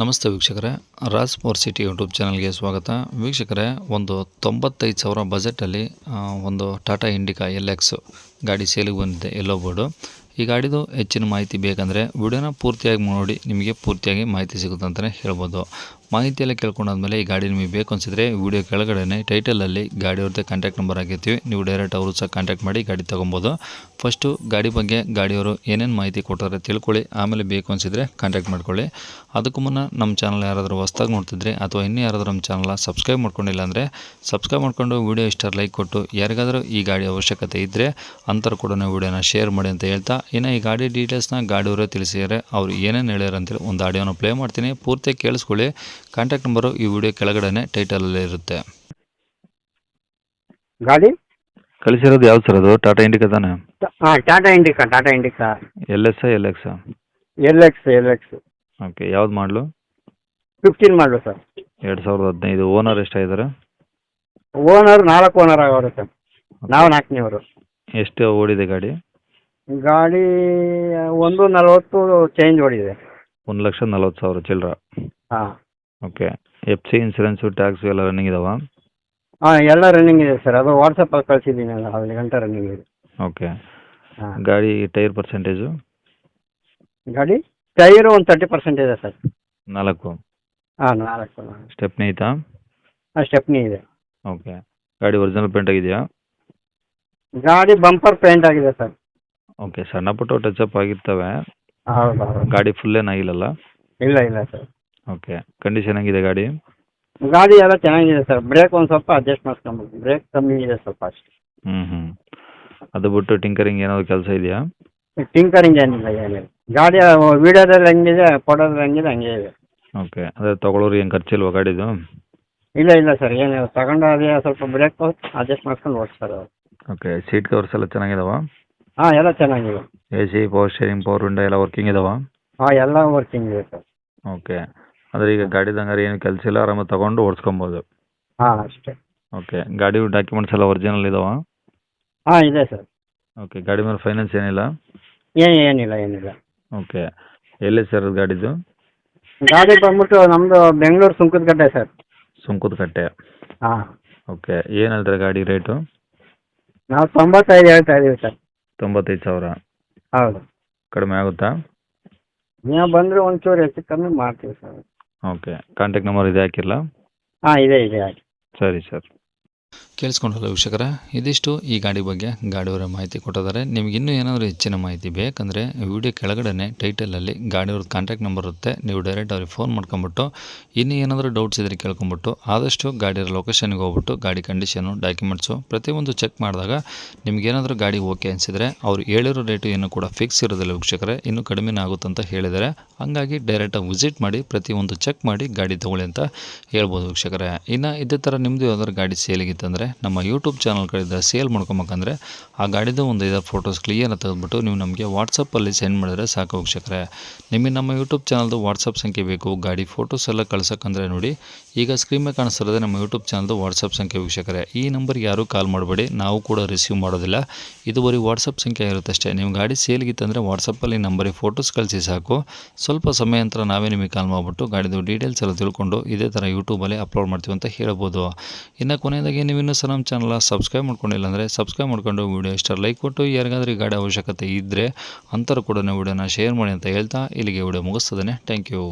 ನಮಸ್ತೆ ವೀಕ್ಷಕರೇ Raj four city YouTube ಚಾನಲ್ಗೆ ಸ್ವಾಗತ. ವೀಕ್ಷಕರೇ, ಒಂದು ತೊಂಬತ್ತೈದು ಸಾವಿರ ಬಜೆಟಲ್ಲಿ ಒಂದು ಟಾಟಾ ಇಂಡಿಕಾ ಎಲ್ ಎಕ್ಸ್ ಗಾಡಿ ಸೇಲಿಗೆ ಬಂದಿದೆ ಎಲ್ಲೋ ಬೋರ್ಡು ಈ ಗಾಡಿದು ಹೆಚ್ಚಿನ ಮಾಹಿತಿ ಬೇಕಂದರೆ, ವಿಡಿಯೋನ ಪೂರ್ತಿಯಾಗಿ ನೋಡಿ, ನಿಮಗೆ ಪೂರ್ತಿಯಾಗಿ ಮಾಹಿತಿ ಸಿಗುತ್ತೆ ಅಂತಲೇ ಹೇಳ್ಬೋದು. ಮಾಹಿತಿ ಎಲ್ಲ ಕೇಳ್ಕೊಂಡಾದ್ಮೇಲೆ ಈ ಗಾಡಿ ನಿಮಗೆ ಬೇಕು ಅನಿಸಿದ್ರೆ ವಿಡಿಯೋ ಕೆಳಗಡೆ ಟೈಟಲಲ್ಲಿ ಗಾಡಿಯವ್ರದ್ದೇ ಕಾಂಟ್ಯಾಕ್ಟ್ ನಂಬರ್ ಆಗಿರ್ತೀವಿ ನೀವು ಡೈರೆಕ್ಟ್ ಅವರು ಸಹ ಕಾಂಟ್ಯಾಕ್ಟ್ ಮಾಡಿ ಗಾಡಿ ತೊಗೊಬೋದು. ಫಸ್ಟು ಗಾಡಿ ಬಗ್ಗೆ ಗಾಡಿಯವರು ಏನೇನು ಮಾಹಿತಿ ಕೊಟ್ಟಾರೆ ತಿಳ್ಕೊಳ್ಳಿ. ಆಮೇಲೆ ಬೇಕು ಅನಿಸಿದ್ರೆ ಕಾಂಟ್ಯಾಕ್ಟ್ ಮಾಡ್ಕೊಳ್ಳಿ. ಅದಕ್ಕೂ ಮುನ್ನ ನಮ್ಮ ಚಾನಲ್ ಯಾರಾದರೂ ಹೊಸ್ದಾಗಿ ನೋಡ್ತಿದ್ರೆ ಅಥವಾ ಇನ್ನೂ ಯಾರಾದರೂ ನಮ್ಮ ಚಾನಲ್ನ ಸಬ್ಸ್ಕ್ರೈಬ್ ಮಾಡ್ಕೊಂಡಿಲ್ಲ ಅಂದರೆ ಸಬ್ಸ್ಕ್ರೈಬ್ ಮಾಡ್ಕೊಂಡು ವಿಡಿಯೋ ಇಷ್ಟ ಲೈಕ್ ಕೊಟ್ಟು, ಯಾರಿಗಾದರೂ ಈ ಗಾಡಿ ಅವಶ್ಯಕತೆ ಇದ್ದರೆ ಅಂಥವ್ರು ಕೂಡ ವಿಡಿಯೋನ ಶೇರ್ ಮಾಡಿ ಅಂತ ಹೇಳ್ತಾ, ಇನ್ನು ಈ ಗಾಡಿ ಡೀಟೇಲ್ಸ್ನ ಗಾಡಿಯವರೇ ತಿಳಿಸಿದರೆ ಅವ್ರು ಏನೇನು ಹೇಳ್ಯಾರ ಅಂತೇಳಿ ಒಂದು ಆಡಿಯೋನ ಪ್ಲೇ ಮಾಡ್ತೀನಿ. ಪೂರ್ತಿ ಕೇಳಿಸ್ಕೊಳ್ಳಿ. ಕಾಂಟ್ಯಾಕ್ಟ್ ನಂಬರು ಈ ವಿಡಿಯೋ ಕೆಳಗಡೆ ಟೈಟಲಲ್ಲಿ ಇರುತ್ತೆ. ಗಾಡಿ? ಕಳಿಸಿರೋದು ಯಾವ್ದು ಸರ್ ಅದು? ಟಾಟಾ ಇಂಡಿಕಾ ತಾನೆ? ಹಾಂ Tata Indica Tata Indica L S L X L X L X okay ಯಾವ್ದು ಮಾಡಲು? ಫಿಫ್ಟೀನ್ ಮಾಡಲು ಸರ್. ಎರಡು ಸಾವಿರದ ಹದಿನೈದು. ಓನರ್ ಎಷ್ಟಾಗಿದ್ದಾರೆ? ಓನರ್ ನಾಲ್ಕು ಓನರ್ ಆಗೋರು ಸರ್. ನಾವು ನಾಲ್ಕನೇವರು. ಎಷ್ಟು ಓಡಿದೆ ಗಾಡಿ? ಗಾಡಿ ಒಂದು ನಲವತ್ತು ಚೇಂಜ್ ಓಡಿದೆ. ಒಂದು ಲಕ್ಷ ನಲವತ್ತು ಸಾವಿರ ಚಿಲ್ಲರ ಹಾಂ. Okay F C insurance tax ಎಲ್ಲ ರನ್ನಿಂಗ್ ಇದಾವ? ಹಾಂ ಎಲ್ಲ ರನ್ನಿಂಗ್ ಇದೆ ಸರ್ ಅದು ವಾಟ್ಸಪ್ಪಲ್ಲಿ ಕಳಿಸಿದ್ದೀನಲ್ಲ ಅಲ್ಲಿ ಗಂಟೆ ರನ್ನಿಂಗ್ ಇದೆ. ಓಕೆ ಹಾಂ. ಗಾಡಿ ಟೈರ್ ಪರ್ಸೆಂಟೇಜು ಗಾಡಿ? ಟೈರು ಒಂದು ತರ್ಟಿ ಪರ್ಸೆಂಟ್ ಇದೆ ಸರ್ ನಾಲ್ಕು? ಹಾಂ ನಾಲ್ಕು. ಸ್ಟೆಪ್ನಿ ಐತಾ? ಹಾಂ ಸ್ಟೆಪ್ನಿ ಇದೆ. ಓಕೆ ಗಾಡಿ ಒರಿಜಿನಲ್ ಪೇಂಟ್ ಆಗಿದೆಯಾ? ಗಾಡಿ ಬಂಪರ್ ಪೇಂಟ್ ಆಗಿದೆ ಸರ್ ಓಕೆ ಸಣ್ಣ ಪುಟ್ಟ ಟಚ್ ಅಪ್ ಆಗಿರ್ತವೆ. ಹೌದು ಹೌದು. ಗಾಡಿ ಫುಲ್ ಏನಾಗಿಲ್ಲಲ್ಲ ಇಲ್ಲ ಇಲ್ಲ ಸರ್ ಓಕೆ. ಕಂಡೀಷನ್ ಹೆಂಗಿದೆ ಗಾಡಿ? ಗಾಡಿ ಎಲ್ಲ ಚೆನ್ನಾಗಿದೆ ಸರ್. ಬ್ರೇಕ್ ಒಂದು ಸ್ವಲ್ಪ ಅಡ್ಜಸ್ಟ್ ಮಾಡ್ಸ್ಕೊಂಬೋದು ಬ್ರೇಕ್ ಕಮ್ಮಿ ಇದೆ ಸ್ವಲ್ಪ ಅಷ್ಟೇ. ಹ್ಞೂ ಹ್ಞೂ ಅದು ಬಿಟ್ಟು ಟಿಂಕರಿಂಗ್ ಏನಾದರೂ ಕೆಲಸ ಇದೆಯಾ? ಟಿಂಕರಿಂಗ್ ಏನಿಲ್ಲ ಏನಿಲ್ಲ. ಗಾಡಿ ವಿಡಿಯೋದಲ್ಲಿ ಹೆಂಗಿದೆ ಫೋಟೋದಲ್ಲಿ ಹೆಂಗಿದೆ ಹಂಗೆ ಇದೆ. ಓಕೆ. ಅದೇ ತೊಗೊಳೋರು ಏನು ಖರ್ಚಿಲ್ವಾ ಗಾಡಿದು? ಇಲ್ಲ ಇಲ್ಲ ಸರ್. ಏನು ತಗೊಂಡು ಅದೇ ಸ್ವಲ್ಪ ಬ್ರೇಕ್ ಅಡ್ಜಸ್ಟ್ ಮಾಡ್ಕೊಂಡು ಓಡಿಸ್ತಾರೆ ಅವರು. ಓಕೆ. ಸೀಟ್ ಕವರ್ಸ್ ಎಲ್ಲ ಚೆನ್ನಾಗಿದಾವ? ಹಾಂ ಎಲ್ಲ ಚೆನ್ನಾಗಿದೆ. A C power steering power window ಎಲ್ಲ ವರ್ಕಿಂಗ್ ಇದಾವ? ಹಾಂ ಎಲ್ಲ ವರ್ಕಿಂಗ್ ಇದೆ ಸರ್. ಓಕೆ. ಅಂದರೆ ಈಗ ಗಾಡಿದು ಹಂಗಾರೆ ಏನು ಕೆಲಸ ಇಲ್ಲ ಆರಾಮಾಗಿ ತಗೊಂಡು ಓಡಿಸ್ಕೊಬೋದು. ಹಾಂ ಅಷ್ಟೇ. ಓಕೆ ಗಾಡಿ ಡಾಕ್ಯುಮೆಂಟ್ಸ್ ಎಲ್ಲ ಒರಿಜಿನಲ್ ಇದಾವ? ಹಾಂ ಇದೆ ಸರ್. ಓಕೆ ಗಾಡಿ ಮೇಲೆ ಫೈನಾನ್ಸ್ ಏನಿಲ್ಲ? ಏನು ಏನಿಲ್ಲ ಏನಿಲ್ಲ. ಓಕೆ ಎಲ್ಲಿ ಸರ್ ಗಾಡಿದು? ಗಾಡಿ ಬಂದ್ಬಿಟ್ಟು ನಮ್ಮದು ಬೆಂಗಳೂರು ಕಟ್ಟೆ ಸರ್. ಸುಂಕದ ಕಟ್ಟೆ ಹಾಂ. ಓಕೆ ಏನು ಹೇಳ್ತಾರೆ ಗಾಡಿ ರೇಟು ನಾವು ತೊಂಬತ್ತೈದು ಹೇಳ್ತಾ ಇದ್ದೀವಿ ಸರ್. ತೊಂಬತ್ತೈದು ಸಾವಿರ? ಹೌದು. ಕಡಿಮೆ ಆಗುತ್ತಾ? ನೀವು ಬಂದರೆ ಒಂಚೂರು ಹೆಚ್ಚು ಕಮ್ಮಿ ಮಾಡ್ತೀವಿ ಸರ್. ಓಕೆ. ಕಾಂಟ್ಯಾಕ್ಟ್ ನಂಬರ್ ಇದೆ ಹಾಕಿರಲ್ಲ ಹಾಂ ಇದೆ ಇದೆ ಆಯ್ತು ಸರಿ ಸರ್. ಕೇಳಿಸ್ಕೊಂಡಲ್ಲ ವೀಕ್ಷಕರ, ಇದಿಷ್ಟು ಈ ಗಾಡಿ ಬಗ್ಗೆ ಗಾಡಿಯವರ ಮಾಹಿತಿ ಕೊಟ್ಟಿದ್ದಾರೆ. ನಿಮ್ಗೆ ಇನ್ನೂ ಏನಾದರೂ ಹೆಚ್ಚಿನ ಮಾಹಿತಿ ಬೇಕಂದರೆ ವಿಡಿಯೋ ಕೆಳಗಡೆ ಟೈಟಲಲ್ಲಿ ಗಾಡಿಯವ್ರದ್ದು ಕಾಂಟ್ಯಾಕ್ಟ್ ನಂಬರ್ ಇರುತ್ತೆ. ನೀವು ಡೈರೆಕ್ಟ್ ಅವ್ರಿಗೆ ಫೋನ್ ಮಾಡ್ಕೊಂಬಿಟ್ಟು ಇನ್ನೂ ಏನಾದರೂ ಡೌಟ್ಸ್ ಇದ್ರೆ ಕೇಳ್ಕೊಂಬಿಟ್ಟು ಆದಷ್ಟು ಗಾಡಿಯ ಲೊಕೇಶನ್ಗೆ ಹೋಗ್ಬಿಟ್ಟು ಗಾಡಿ ಕಂಡೀಷನು ಡಾಕ್ಯುಮೆಂಟ್ಸು ಪ್ರತಿಯೊಂದು ಚೆಕ್ ಮಾಡಿದಾಗ ನಿಮಗೇನಾದರೂ ಗಾಡಿ ಓಕೆ ಅನಿಸಿದರೆ ಅವ್ರು ಹೇಳಿರೋ ರೇಟು ಏನು ಕೂಡ ಫಿಕ್ಸ್ ಇರೋದಿಲ್ಲ ವೀಕ್ಷಕರೇ, ಇನ್ನೂ ಕಡಿಮೆ ಆಗುತ್ತೆ ಅಂತ ಹೇಳಿದ್ದಾರೆ. ಹಂಗಾಗಿ ಡೈರೆಕ್ಟಾಗಿ ವಿಸಿಟ್ ಮಾಡಿ, ಪ್ರತಿಯೊಂದು ಚೆಕ್ ಮಾಡಿ ಗಾಡಿ ತೊಗೊಳ್ಳಿ ಅಂತ ಹೇಳ್ಬೋದು ವೀಕ್ಷಕರೇ. ಇನ್ನು ಇದೇ ಥರ ನಿಮ್ಮದು ಯಾವ್ದಾದ್ರು ಗಾಡಿ ಸೇಲಿಗಿತ್ತಂದರೆ ನಮ್ಮ ಯೂಟ್ಯೂಬ್ ಚಾನಲ್ ಕಡೆಯಿಂದ ಸೇಲ್ ಮಾಡ್ಕೊಬೇಕಂದ್ರೆ ಆ ಗಾಡಿದು ಒಂದು ಐದಾರು ಫೋಟೋಸ್ ಕ್ಲಿಯರ್ ತೆಗೆದುಬಿಟ್ಟು ನೀವು ನಮಗೆ ವಾಟ್ಸಪ್ಪಲ್ಲಿ ಸೆಂಡ್ ಮಾಡಿದ್ರೆ ಸಾಕು ವೀಕ್ಷಕರೇ. ನಿಮಗೆ ನಮ್ಮ ಯೂಟ್ಯೂಬ್ ಚಾನಲ್ದು ವಾಟ್ಸಪ್ ಸಂಖ್ಯೆ ಬೇಕು, ಗಾಡಿ ಫೋಟೋಸ್ ಎಲ್ಲ ಕಳ್ಸೋಕ್ಕಂದ್ರೆ ನೋಡಿ ಈಗ ಸ್ಕ್ರೀನ್ ಮೇಲೆ ಕಾಣಿಸ್ತಿರೋದೇ ನಮ್ಮ ಯೂಟ್ಯೂಬ್ ಚಾನಲ್ದು ವಾಟ್ಸಪ್ ಸಂಖ್ಯೆ ವೀಕ್ಷಕರೇ. ಈ ನಂಬರ್ಗೆ ಯಾರೂ ಕಾಲ್ ಮಾಡಬೇಡಿ, ನಾವು ಕೂಡ ರಿಸೀವ್ ಮಾಡೋದಿಲ್ಲ. ಇದು ಬರೀ ವಾಟ್ಸಪ್ ಸಂಖ್ಯೆ ಇರುತ್ತೆ ಅಷ್ಟೇ. ನಿಮ್ಮ ಗಾಡಿ ಸೇಲ್ಗಿತ್ತಂದರೆ ವಾಟ್ಸಪ್ಪಲ್ಲಿ ನಂಬರಿಗೆ ಫೋಟೋಸ್ ಕಳಿಸಿ ಸಾಕು. ಸ್ವಲ್ಪ ಸಮಯ ನಂತರ ನಾವೇ ನಿಮಗೆ ಕಾಲ್ ಮಾಡಿಬಿಟ್ಟು ಗಾಡಿದು ಡೀಟೇಲ್ಸ್ ಎಲ್ಲ ತಿಳ್ಕೊಂಡು ಇದೇ ಥರ ಯೂಟ್ಯೂಬಲ್ಲಿ ಅಪ್ಲೋಡ್ ಮಾಡ್ತೀವಿ ಅಂತ ಹೇಳ್ಬೋದು. ಇನ್ನು ಕೊನೆಯದಾಗಿ ನೀವು ಇನ್ನೂ ಸಹ ನಮ್ಮ ಸಬ್ಸ್ಕ್ರೈಬ್ ಮಾಡ್ಕೊಂಡಿಲ್ಲ ಅಂದರೆ ಸಬ್ಸ್ಕ್ರೈಬ್ ಮಾಡ್ಕೊಂಡು ವಿಡಿಯೋ ಇಷ್ಟ ಲೈಕ್ ಕೊಟ್ಟು, ಯಾರಿಗಾದ್ರೂ ಗಾಡಿ ಅವಶ್ಯಕತೆ ಇದ್ದರೆ ಅಂಥವ್ರು ಕೂಡ ವೀಡಿಯೋನ ಶೇರ್ ಮಾಡಿ ಅಂತ ಹೇಳ್ತಾ ಇಲ್ಲಿಗೆ ವಿಡಿಯೋ ಮುಗಿಸ್ತದೆ ಥ್ಯಾಂಕ್ ಯು